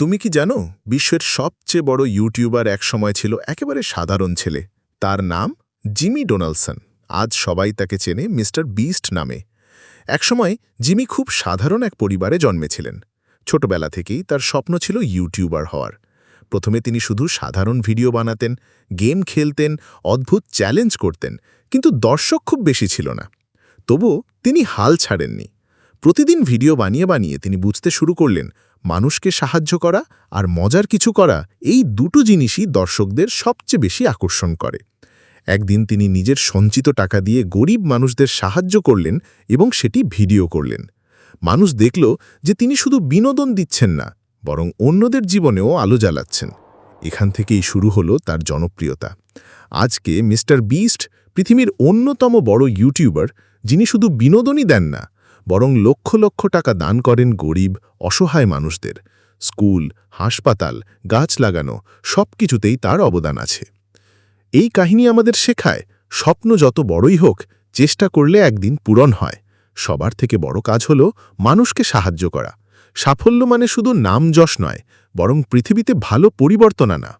তুমি কি জানো, বিশ্বের সবচেয়ে বড় ইউটিউবার একসময় ছিল একেবারে সাধারণ ছেলে। তার নাম জিমি ডোনাল্ডসন আজ সবাই তাকে চেনে মিস্টার বিস্ট নামে। একসময় জিমি খুব সাধারণ এক পরিবারে জন্মেছিলেন। ছোটবেলা থেকেই তার স্বপ্ন ছিল ইউটিউবার হওয়ার। প্রথমে তিনি শুধু সাধারণ ভিডিও বানাতেন, গেম খেলতেন, অদ্ভুত চ্যালেঞ্জ করতেন, কিন্তু দর্শক খুব বেশি ছিল না। তবু তিনি হাল ছাড়েননি। প্রতিদিন ভিডিও বানিয়ে বানিয়ে তিনি বুঝতে শুরু করলেন, মানুষকে সাহায্য করা আর মজার কিছু করা এই দুটো জিনিসই দর্শকদের সবচেয়ে বেশি আকর্ষণ করে। একদিন তিনি নিজের সঞ্চিত টাকা দিয়ে গরিব মানুষদের সাহায্য করলেন এবং সেটি ভিডিও করলেন। মানুষ দেখল যে তিনি শুধু বিনোদন দিচ্ছেন না, বরং অন্যদের জীবনেও আলো জ্বালাচ্ছেন। এখান থেকেই শুরু হলো তার জনপ্রিয়তা। আজকে মিস্টার বিস্ট পৃথিবীর অন্যতম বড় ইউটিউবার, যিনি শুধু বিনোদনই দেন না বরং লক্ষ লক্ষ টাকা দান করেন গরিব, অসহায় মানুষদের। স্কুল, হাসপাতাল, গাছ লাগানো সব কিছুতেই তার অবদান আছে। এই কাহিনী আমাদের শেখায়, স্বপ্ন যত বড়ই হোক, চেষ্টা করলে একদিন পূরণ হয়। সবার থেকে বড় কাজ হল মানুষকে সাহায্য করা। সাফল্য মানে শুধু নাম যশ নয়, বরং পৃথিবীতে ভালো পরিবর্তন আনা।